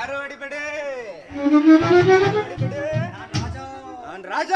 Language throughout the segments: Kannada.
ಯಾರು ಹೊಡಿಬೇಡಿ. ನಾನ್ ರಾಜ.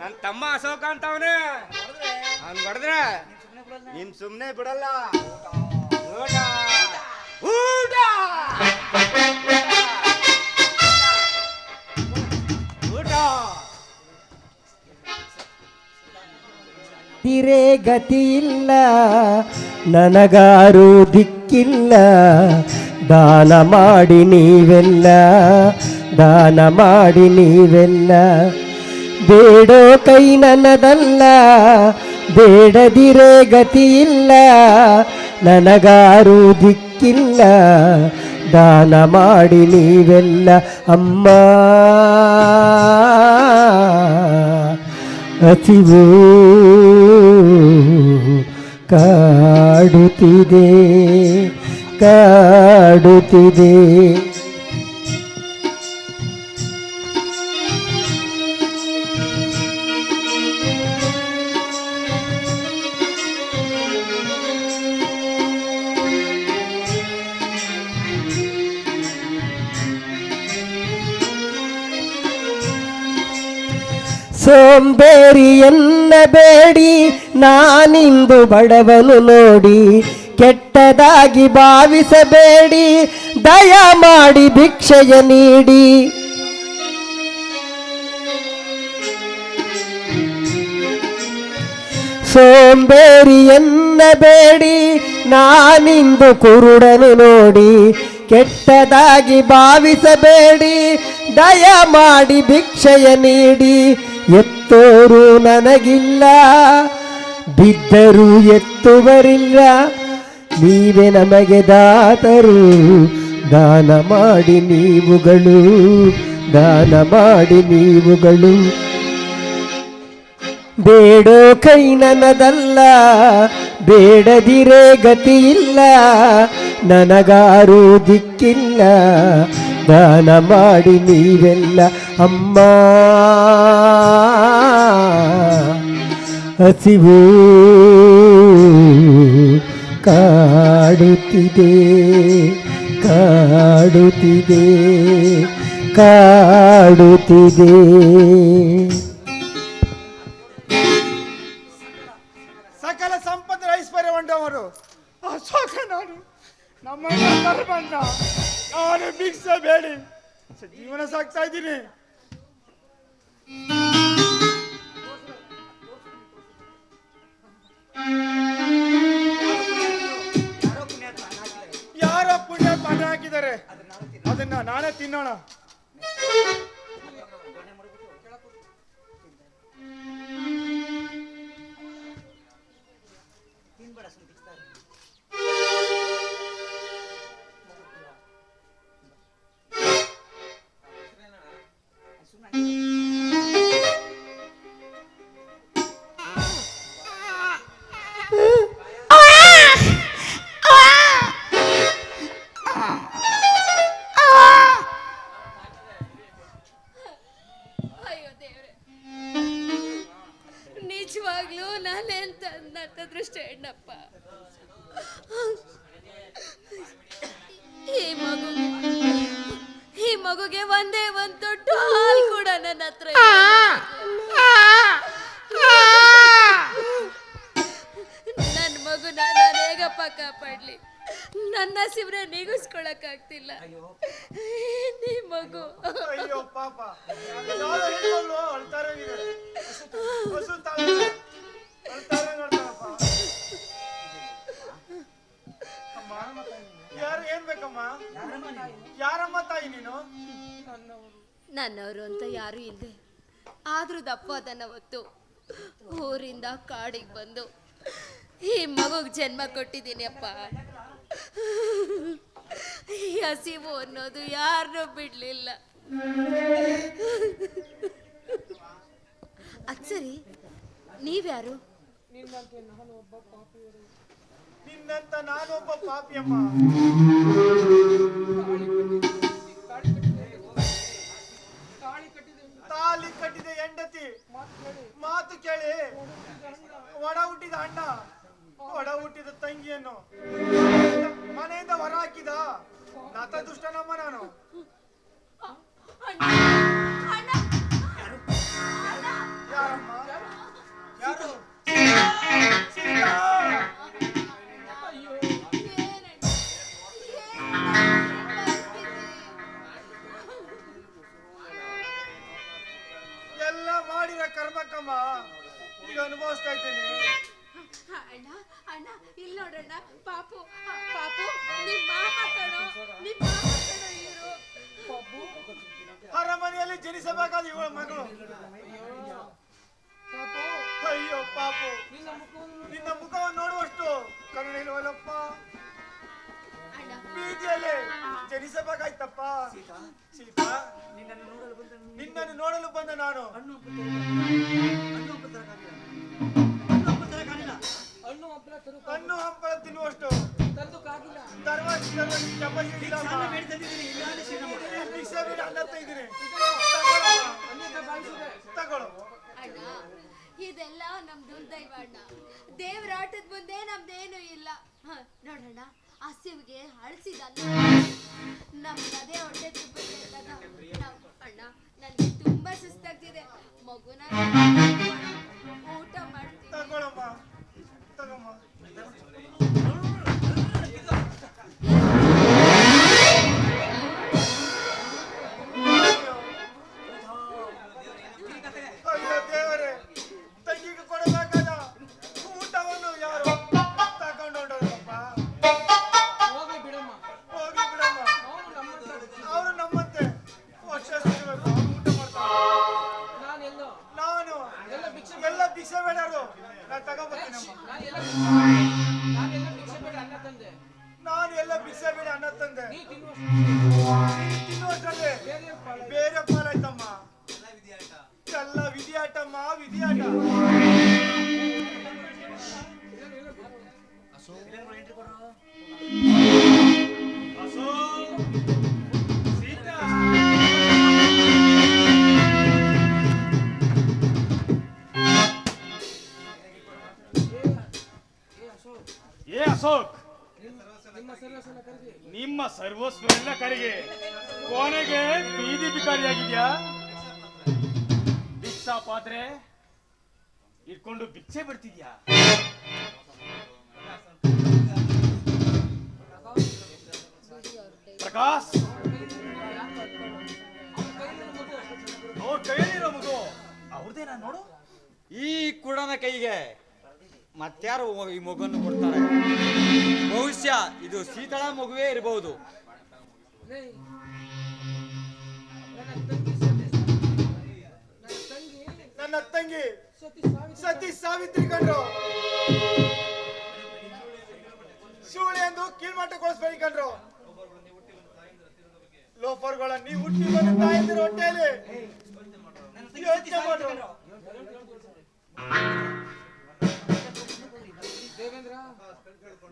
ನನ್ ತಮ್ಮ ಅಶೋಕ ಅಂತವನೆ. ಅವ್ನ್ ಹೊಡೆದ್ರೆ ನೀನ್ ಸುಮ್ನೆ ಬಿಡಲ್ಲ. ಊಟ. ಊಟ. ಊಟ. ಗತಿ ಇಲ್ಲ ನನಗಾರು ದಿಕ್ಕಿಲ್ಲ. ದಾನ ಮಾಡಿ ನೀವೆಲ್ಲ, ದಾನ ಮಾಡಿ ನೀವೆಲ್ಲ. ಬೇಡೋ ಕೈ ನನ್ನದಲ್ಲ ಬೇಡದಿರೆ ಗತಿಯಿಲ್ಲ ನನಗಾರು ದಿಕ್ಕಿಲ್ಲ. ದಾನ ಮಾಡಿ ನೀವೆಲ್ಲ, ಅಮ್ಮ. ಹಸಿವು ಕಾಡುತ್ತಿದೆ. ಕಾಡುತ್ತಿದೆ. ಸೋಂಬೇರಿಯನ್ನ ಬೇಡಿ ನಾನಿಂದು ಬಡವನು ನೋಡಿ. ಕೆಟ್ಟದಾಗಿ ಭಾವಿಸಬೇಡಿ, ದಯ ಮಾಡಿ ಭಿಕ್ಷೆಯ ನೀಡಿ. ಸೋಂಬೇರಿ ಎನ್ನಬೇಡಿ, ನಾನಿಂದು ಕುರುಡನು ನೋಡಿ. ಕೆಟ್ಟದಾಗಿ ಭಾವಿಸಬೇಡಿ, ದಯ ಮಾಡಿ ಭಿಕ್ಷೆಯ ನೀಡಿ. ಎತ್ತೋರು ನನಗಿಲ್ಲ, ಬಿದ್ದರೂ ಎತ್ತುವರಿಲ್ಲ. ನೀವೇ ನಮಗೆ ದಾತರು. ದಾನ ಮಾಡಿ ನೀವುಗಳು, ದಾನ ಮಾಡಿ ನೀವುಗಳು. ಬೇಡೋ ಕೈ ನನ್ನದಲ್ಲ, ಬೇಡದಿರೇ ಗತಿಯಿಲ್ಲ, ನನಗಾರು ದಿಕ್ಕಿಲ್ಲ. ದಾನ ಮಾಡಿ ನೀವೆಲ್ಲ ಅಮ್ಮ. ಹಸಿವು ಕಾಡುತ್ತಿದೆ ಕಾಡುತ್ತಿದೆ ಕಾಡುತ್ತಿದೆ. ಸಕಲ ಸಂಪತ್ತು ಐಶ್ವರ್ಯ ಅಶೋಕ ನಾನು. ನಮ್ಮ ಬಂದ ನಾನು ಭಿಕ್ಷೆ ಬೇಡಿ ಜೀವನ ಸಾಕ್ತಾ ಇದ್ದೀನಿ. ಯಾರೋ ಹಾಕಿದ್ದಾರೆ. ಅದನ್ನ ನಾನೇ ತಿನ್ನೋಣ. ನಿಜವಾಗ್ಲೂ ನಾನೆಂತ ದೃಷ್ಟಿ ಹೆಣ್ಣಪ್ಪ ಈ ಮಗು, ಈ ಮಗುಗೆ ಒಂದೇ ಒಂದು ದೊಡ್ಡ ಹಾಲು ಕೂಡ ನನ್ನ ಹತ್ರ ನನ್ನ ಮಗು ನಾನು ಹೇಗಪ್ಪ ಕಾಪಾಡ್ಲಿ ನನ್ನ ಸಿಬ್ರೆ ನೀಗಿಸ್ಕೊಳಕ್ ಆಗ್ತಿಲ್ಲ. ನೀ ಮಗು? ಅಯ್ಯೋ ಪಾಪ. ನನ್ನವರು ಅಂತ ಯಾರು ಇಲ್ಲದೆ ಆದ್ರೂ ದಪ್ಪ ಅದನ್ನ ಹೊತ್ತು ಊರಿಂದ ಕಾಡಿಗೆ ಬಂದು ಈ ಮಗುಗ್ ಜನ್ಮ ಕೊಟ್ಟಿದ್ದೀನಿ ಅಪ್ಪ. ಈ ಹಸಿವು ಅನ್ನೋದು ಯಾರನ್ನೂ ಬಿಡ್ಲಿಲ್ಲ. ಅದ್ ಸರಿ, ನೀವ್ಯಾರು? ನಿನ್ನಂತ ನಾನೊಬ್ಬ ಪಾಪಿಯಮ್ಮ. ತಾಲಿ ಕಟ್ಟಿದ ಹೆಂಡತಿ. ಮಾತು ಕೇಳಿ. ಒಡ ಹುಟ್ಟಿದ ಅಣ್ಣ. ಒಡ ಹುಟ್ಟಿದ ತಂಗಿಯನ್ನು ಮನೆಯಿಂದ ಹೊರ ಹಾಕಿದ. ನಾತ ದುಷ್ಟನಮ್ಮ ನಾನು ಕರ್ಮಕ್ಕಮ್ಮ ಈಗ ಅನುಭವಿಸ್ತಾ ಇದ್ದೀನಿ. ಅಣ್ಣ ಅಣ್ಣ ಇಲ್ಲಿ ನೋಡಣ್ಣ ಪಾಪು ಪಾಪು ನಿಮ್ಮ ಮಾಮ ಕಣೋ ನಿಮ್ಮ ಮಾಮ ಕಣೋ ಇವರು. ಅರಮನೆಯಲ್ಲಿ ಜನಿಸಬೇಕಾದ ಇವಳ ಮಗಳು. ಅಯ್ಯೋ ಪಾಪು. ನಿನ್ನ ಮುಖವನ್ನು ನೋಡುವಷ್ಟು ಕರುಣೆ ಇಲ್ವಲ್ಲಪ್ಪ? ಅಣ್ಣ ಬೀದಿಯಲ್ಲಿ ಜನಿಸಬೇಕಾಯ್ತಪ್ಪ ಸೀತಾ? ನಿನ್ನನ್ನು ನೋಡಲು ಬಂದ ನಾನು. ಹಣ್ಣು ಹಂಪಲ ತಿನ್ನುವಷ್ಟು. ಧರ್ಮ ತಪಸ್ಸು ಇಲ್ಲಮ್ಮ. ಭಿಕ್ಷೆ ಬೇಡ ಅನ್ನತ್ತಾ ಇದ್ದೀನಿ. ತಗೊಳಮ್ಮ. ತಗೊಳು ಅಣ್ಣ ಇದೆಲ್ಲ ನಮ್ ದುರ್ದೈವ ಅಣ್ಣ. ದೇವ್ರ ಆಟದ ಮುಂದೆ ನಮ್ದೇನು ಇಲ್ಲ. ನೋಡೋಣ ನೋಡಣ್ಣ. ಹಸಿವಿಗೆ ಅಳಿಸಿದ ನಮ್ ಅದೇ ಹೊಟ್ಟೆ ಅಲ್ಲದ ಅಣ್ಣ ನನಗೆ ತುಂಬಾ ಸುಸ್ತಾಗ್ತಿದೆ. ಮಗುನ ಊಟ ಮಾಡ್ತೀನಿ. ಏ ಅಶೋಕ್. ನಿಮ್ಮ ಸರ್ವಸನ ನಿಮ್ಮ ಸರ್ವಸ್ವ ಎಲ್ಲ ಕರೆಗೆ. ಕೊನೆಗೆ ಬೀದಿ ಬಿಕಾರಿಯಾಗಿದ್ಯಾ ಭಿಕ್ಷಾ ಪಾತ್ರೆ ಇಟ್ಕೊಂಡು ಭಿಕ್ಷೆ ಬಿಡ್ತಿದ್ಯಾ ಪ್ರಕಾಶ್! ಅವ್ರ ಕೈಯಲ್ಲಿರೋ ಮಗು. ಅವ್ರದೇನಾ ನೋಡು. ಈ ಕುಡನ ಕೈಗೆ ಮತ್ತಾರು ಈ ಮಗುವನ್ನು ಕೊಡ್ತಾರೆ. ಬಹುಶಃ ಇದು ಶೀತಳ ಮಗುವೇ ಇರಬಹುದು ನನ್ನ ತಂಗಿ, ಸತಿ ಸಾವಿತ್ರಿ ಕಂಡ್ರು ಶಿವಳಿ ಎಂದು ಕೀಳ್ಮಟ್ಟಗೊಳಿಸ್ಬೇಡಿ ಕಂಡ್ರು ಲೋಫರ್ಗಳ ನೀವು ಹುಟ್ಟಿ ಬಂದ ತಾಯಂದಿರ ಹೊಟ್ಟೆಯಲ್ಲಿ ಯೋಚನೆ ಮಾಡ್ರು.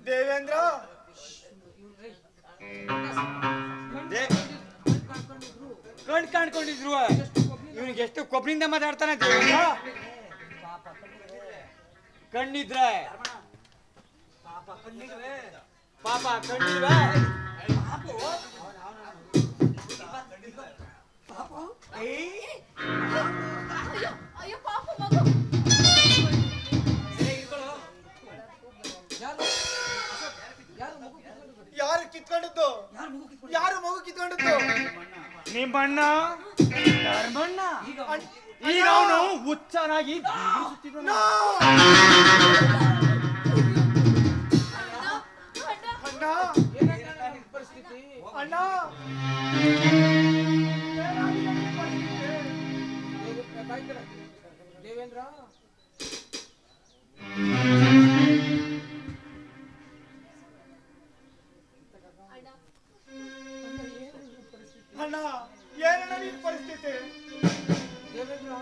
ದೇವೇಂದ್ರ? ಕಣ್ ಕಾಣ್ಕೊಂಡಿದ್ರು. ಇವನಿಗೆ ಎಷ್ಟು ಕೊಬ್ಬರಿಂದ ಮಾತಾಡ್ತಾನೆ ದೇವೇಂದ್ರ? ಕಣ್ಣಿದ್ರೆ. ಪಾಪ ಕಣ್ಣಿಲ್ವೇ ಅಯ್ಯೋ ಅಯ್ಯೋ ಪಾಪ ಮಗು ಯಾರು ಕಿತ್ಕೊಂಡದ್ದು? ಯಾರು ಮಗು ಕಿತ್ಕೊಂಡದ್ದು? ನಿಮ್ಮಣ್ಣ ಧರ್ಮಣ್ಣ ಅಣ್ಣ- ಈಗ ಅವನು ಹುಚ್ಚನಾಗಿ ಸುತ್ತಿದ್ದಾನೆ. ಬಾಯ್ ಅಣ್ಣ? ದೇವೇಂದ್ರ ಅಣ್ಣ ಏನಣ್ಣ ನಿನ್ ಪರಿಸ್ಥಿತಿ? ದೇವೇಂದ್ರ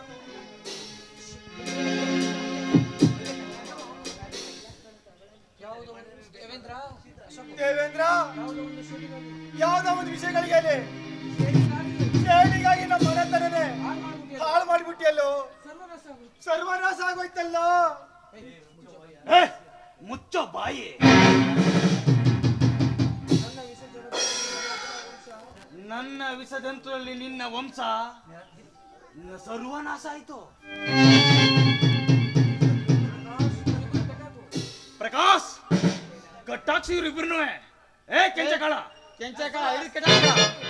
ಸೇರಿಗಾಗಿ ಸೇಡಿಗಾಗಿ ನಮ್ಮ ಮನೆತನನೇ ಹಾಳು ಮಾಡ್ಬಿಟ್ಟಿಯಲ್ಲ. ಸರ್ವನಾಶ ಆಗೋಯ್ತಲ್ಲ. ಮುಚ್ಚೋ ಬಾಯಿ. ನನ್ನ ವಿಸರ್ಜನೆ ನನ್ನ ವಂಶ ಸರ್ವನಾಶ ಆಯ್ತು. ಪ್ರಕಾಶ್ ಕಟ್ಟಾಕ್ಷಿ ಇವ್ರಿಬ್ರು ಏ, ಕೆಂಚಕಾಳ. ಕೆಂಚಕಾಳ ಹಿಡಿದು ಕಟ್ಟಾಕ ಬಿಡ್ರೋ,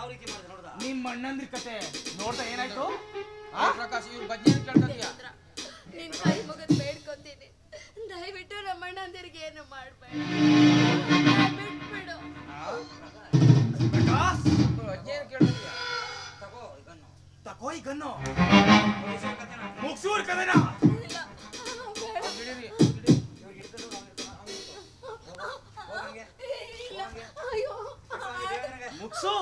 ಯಾವ ರೀತಿ ಮಾಡಿದ ನೋಡ್ದ? ನಿಮ್ಮ ಅಣ್ಣಂದ್ರ ಕತೆ ನೋಡ್ತಾ ಏನಾಯ್ತು? ಆ? ಪ್ರಕಾಶ್ ಇವ್ರ ಬಗ್ಗೆ ಕೇಳ್ಕೊತೀಯ? ನಿನ್ ಕೈ ಮುಗಿದ್ ಬೇಡ್ಕೊತೀನಿ. ದಯವಿಟ್ಟು ನಮ್ಮ ಅಣ್ಣಂದಿರಿಗೆ ಏನು ಮಾಡ್ಬೇಡ. ಬಿಟ್ಬಿಡು. ಪ್ರಕಾಶ್! ಅಜ್ಜಿ ಏನು ಕೇಳ್ಕೊತೀಯ? ತಗೋ ಇದನ್ನು ತಕೋ ಈ ಗನ್ನು. ಮುಗ್ಸೂರ್ ಕದನ ಇಲ್ಲ. ಬೇಡ. ಹಿಡೀರಿ ಹಿಡೀರಿ ಇವ್ರು ಹಿಡ್ಕೊಂಡು ಅವ್ನು ಹಿಡ್ಕೊಂಡು ಹೋಗು ಹಂಗೆ ಇಲ್ಲ. ಅಯ್ಯೋ. ದೇವನಿಗೆ ಮುಗ್ಸು.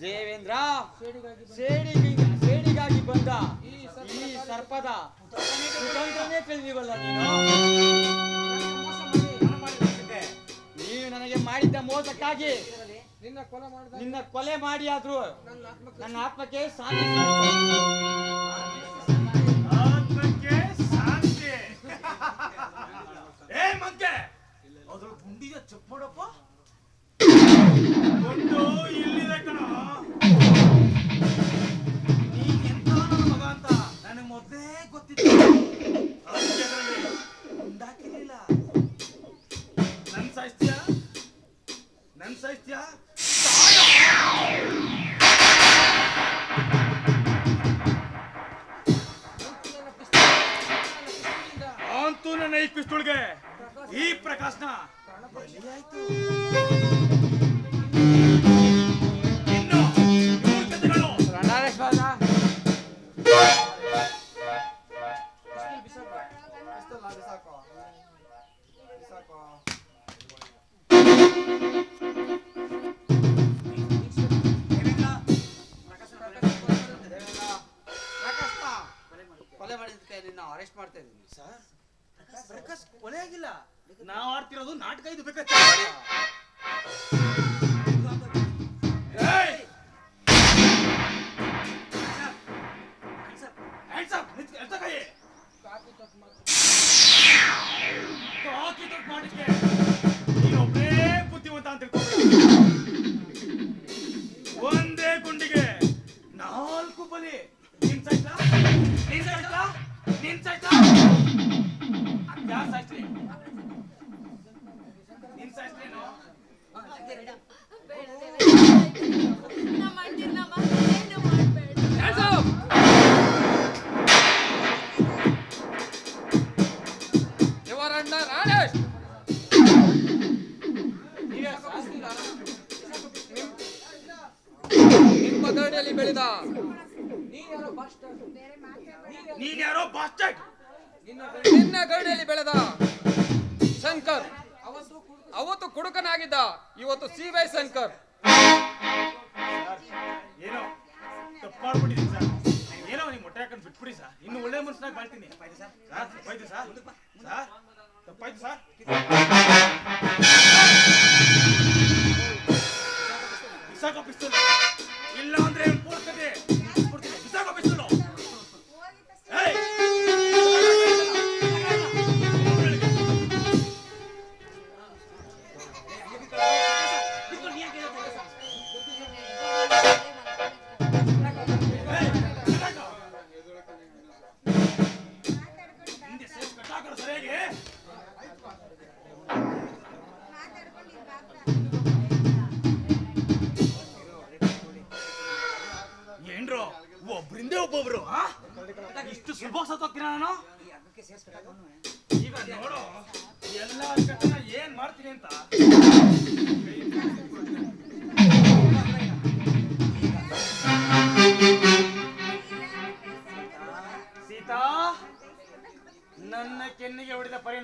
ದೇವೇಂದ್ರ? ಸೇಡಿಗಾಗಿ ಸೇಡಿಗಾಗಿ ಬಂದ. ಈ ಸರ್ಪದ ಕುತಂತ್ರನೇ ತಿಳಿದಿವಲ್ಲ ನೀನು. ನೀನು ನನಗೆ ಮಾಡಿದ್ದ ಮೋಸಕ್ಕಾಗಿ ನಿನ್ನ ಕೊಲೆ ಮಾಡಿದ ನಿನ್ನ ಕೊಲೆ ಮಾಡಿ ಆದ್ರೂ ನನ್ನ ಆತ್ಮಕ್ಕೆ ನನ್ನ ಆತ್ಮಕ್ಕೆ ಶಾಂತಿ. ಆತ್ಮಕ್ಕೆ ಶಾಂತಿ ಏ ಮಂಕೆ! ಅದ್ರ ಗುಂಡಿಯ ಚೆಕ್ ಮಾಡಪ್ಪ ಆಡ್ತಿರೋದು ನಾಟಕ ಇದು ಬೇಕಾ? ಗರಡಿಯಲ್ಲಿ ಬೆಳೆದ ನೀನ್ಯಾರೋ ಬಾಸ್ಟರ್ ನೀನ್ ಯಾರೋ ಬಾಸ್ಟರ್ಡ್ ನಿನ್ನ ಗರಡಿಯಲ್ಲಿ ಬೆಳೆದ ಶಂಕರ್. ಅವತ್ತು ಕುಡುಕನಾಗಿದ್ದ ಇವತ್ತು ಸಿ ವೈ ಶಂಕರ್ ಏನೋ ತಪ್ಪು ಮಾಡ್ಬಿಟ್ಟಿದ್ದೀನಿ ಸರ್ ಏನೋ ನಿಮ್ ಮೊಟ್ಟೆ ಹಾಕೊಂಡು ಬಿಟ್ಬಿಡಿ ಸರ್ ಇನ್ನು ಒಳ್ಳೆ ಮನುಷ್ಯನಾಗಿ ಬಾಳ್ತೀನಿ ಸರ್ ತಪ್ಪಾಯ್ತು ಸರ್ ಸರ್ ತಪ್ಪಾಯ್ತು ಸರ್ ಬಿಸಾಕೋ ಪಿಸ್ತೂಲ್ ಇಲ್ಲ ಅಂದ್ರೆ ಏನ್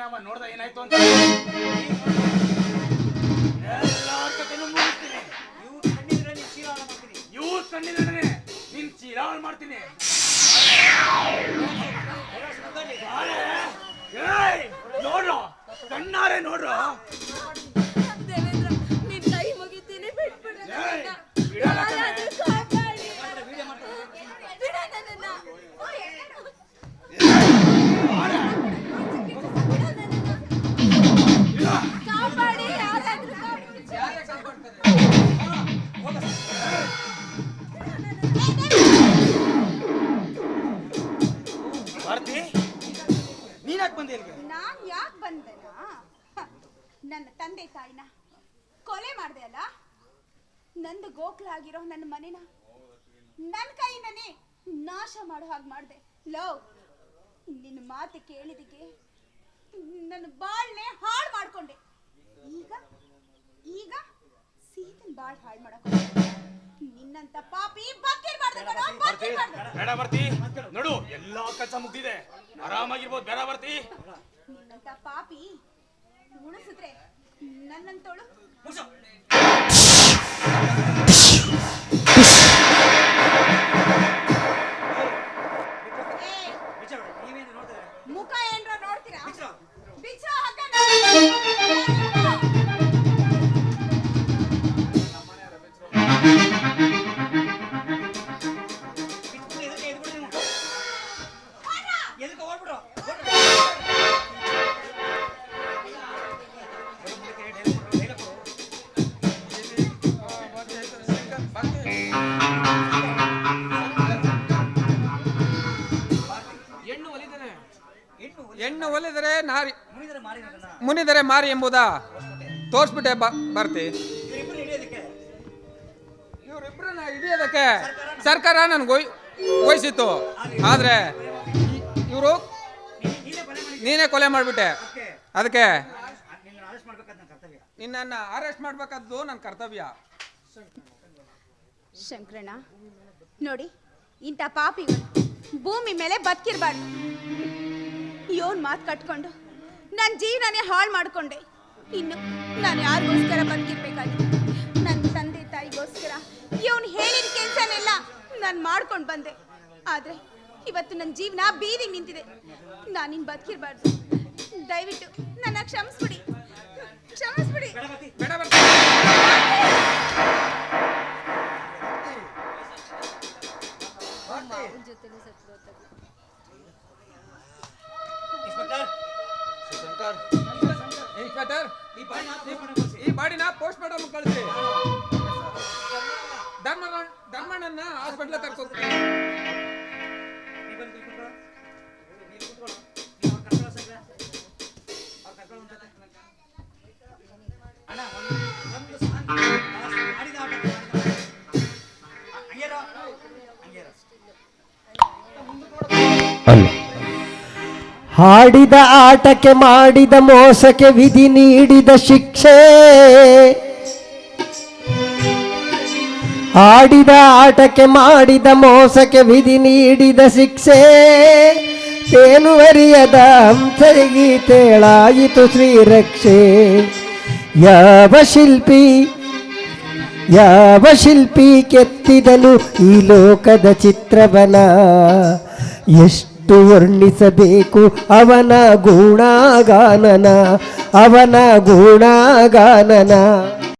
ನಾವ ನೋಡ್ದ ಏನಾಯ್ತು ಅಂತ ಆಗಿರೋ ನನ್ನ ಮನೆನ ನನ್ನ ಕೈಯಿಂದನೇ ನಾಶ ಮಾಡೋ ಹಾಗೆ ಮಾಡ್ದೆ. ಲವ್ ನಿನ್ನ ಮಾತು ಕೇಳಿದಕ್ಕೆ ನನ್ನ ಬಾಳ್ನೆ ಹಾಳು ಮಾಡ್ಕೊಂಡೆ. ಈಗ ಈಗ ಸೀತನ್ ಬಾಳ್ ಹಾಳು ಮಾಡಕ್ ನಿನ್ನಂತ ಪಾಪಿ ಬಕ್ಕಿರ್ಬಾರ್ದು. ಬೇಡ ಬರ್ತಿ ನೋಡು ಎಲ್ಲ ಕೆಲಸ ಮುಗ್ದಿದೆ. ಆರಾಮಾಗಿರ್ಬೋದು ಬೇಡ ಬರ್ತಿ. ನಿನ್ನಂತ ಪಾಪಿ ಉಳಿಸಿದ್ರೆ ನನ್ನಂತೋಳು ಏ, ಮುನಿದರೆ ಮಾರಿ ಎಂಬುದಾ? ತೋರಿಸ್ಬಿಟ್ಟೆ ಬರ್ತಿ. ಇವರಿಬ್ಬರನ್ನ ಹಿಡಿಯೋದಕ್ಕೆ. ಸರ್ಕಾರ ನನ್ಗೆ ವಹಿಸಿತ್ತು ಆದರೆ ಇವರು ನೀನೇ ಕೊಲೆ ಮಾಡಿಬಿಟ್ಟೆ. ಅದಕ್ಕೆ ನಿನ್ನ ಅರೆಸ್ಟ್ ಮಾಡ್ಬೇಕಾದ ನನ್ನ ಕರ್ತವ್ಯ. ನಿನ್ನನ್ನು ಅರೆಸ್ಟ್ ಮಾಡ್ಬೇಕಾದ್ದು ನನ್ನ ಕರ್ತವ್ಯ. ಶಂಕರಣ್ಣ ನೋಡಿ ಇಂಥ ಪಾಪಿ ಭೂಮಿ ಮೇಲೆ ಬದುಕಿರ್ಬಾರ್ದು. ಇವನ್ ಮಾತು ಕಟ್ಕೊಂಡು ನನ್ನ ಜೀವನನೇ ಹಾಳು ಮಾಡಿಕೊಂಡೆ. ಇನ್ನು ನಾನು ಯಾರಿಗೋಸ್ಕರ ಬದುಕಿರ್ಬೇಕಾಗಿದೆ ನನ್ನ ತಂದೆ ತಾಯಿಗೋಸ್ಕರ. ಇವನು ಹೇಳಿದ ಕೆಲಸನೆಲ್ಲ ನಾನು ಮಾಡ್ಕೊಂಡು ಬಂದೆ. ಆದರೆ ಇವತ್ತು ನನ್ನ ಜೀವನ ಬೀದಿಗೆ ನಿಂತಿದೆ. ನಾನು ನಾನಿನ್ ಬದುಕಿರಬಾರ್ದು. ದಯವಿಟ್ಟು ನನ್ನ ಕ್ಷಮಿಸ್ಬಿಡಿ. ಕ್ಷಮಿಸ್ಬಿಡಿ. ಬೇಡ ಶಂಕರ್. ಇನ್ಸ್ಪೆಕ್ಟರ್ ಈ ಬಾಡಿನ ಪೋಸ್ಟ್ ಮಾರ್ಟಮ್ ಕಳಿಸಿ ಧರ್ಮ ಧರ್ಮಣ್ಣನ ಹಾಸ್ಪಿಟ್ಲ್ ಹಂಗೇರೋ. ಅಲ್ಲ. ಹಾಡಿದ ಆಟಕ್ಕೆ ಮಾಡಿದ ಮೋಸಕ್ಕೆ ವಿಧಿ ನೀಡಿದ ಶಿಕ್ಷೆ. ಆಡಿದ ಆಟಕ್ಕೆ ಮಾಡಿದ ಮೋಸಕ್ಕೆ ವಿಧಿ ನೀಡಿದ ಶಿಕ್ಷೆ. ತೇನುವರಿಯದ ಹಂಸರಿಗೀತೇಳಾಯಿತು ಶ್ರೀರಕ್ಷೆ. ಯಾವ ಶಿಲ್ಪಿ ಯಾವ ಶಿಲ್ಪಿ ಕೆತ್ತಿದನು ಈ ಲೋಕದ ಚಿತ್ರವನ? ಎಷ್ಟು ವರ್ಣಿಸಬೇಕು. ಅವನ ಗುಣಗಾನನ ಅವನ ಗುಣಗಾನನ.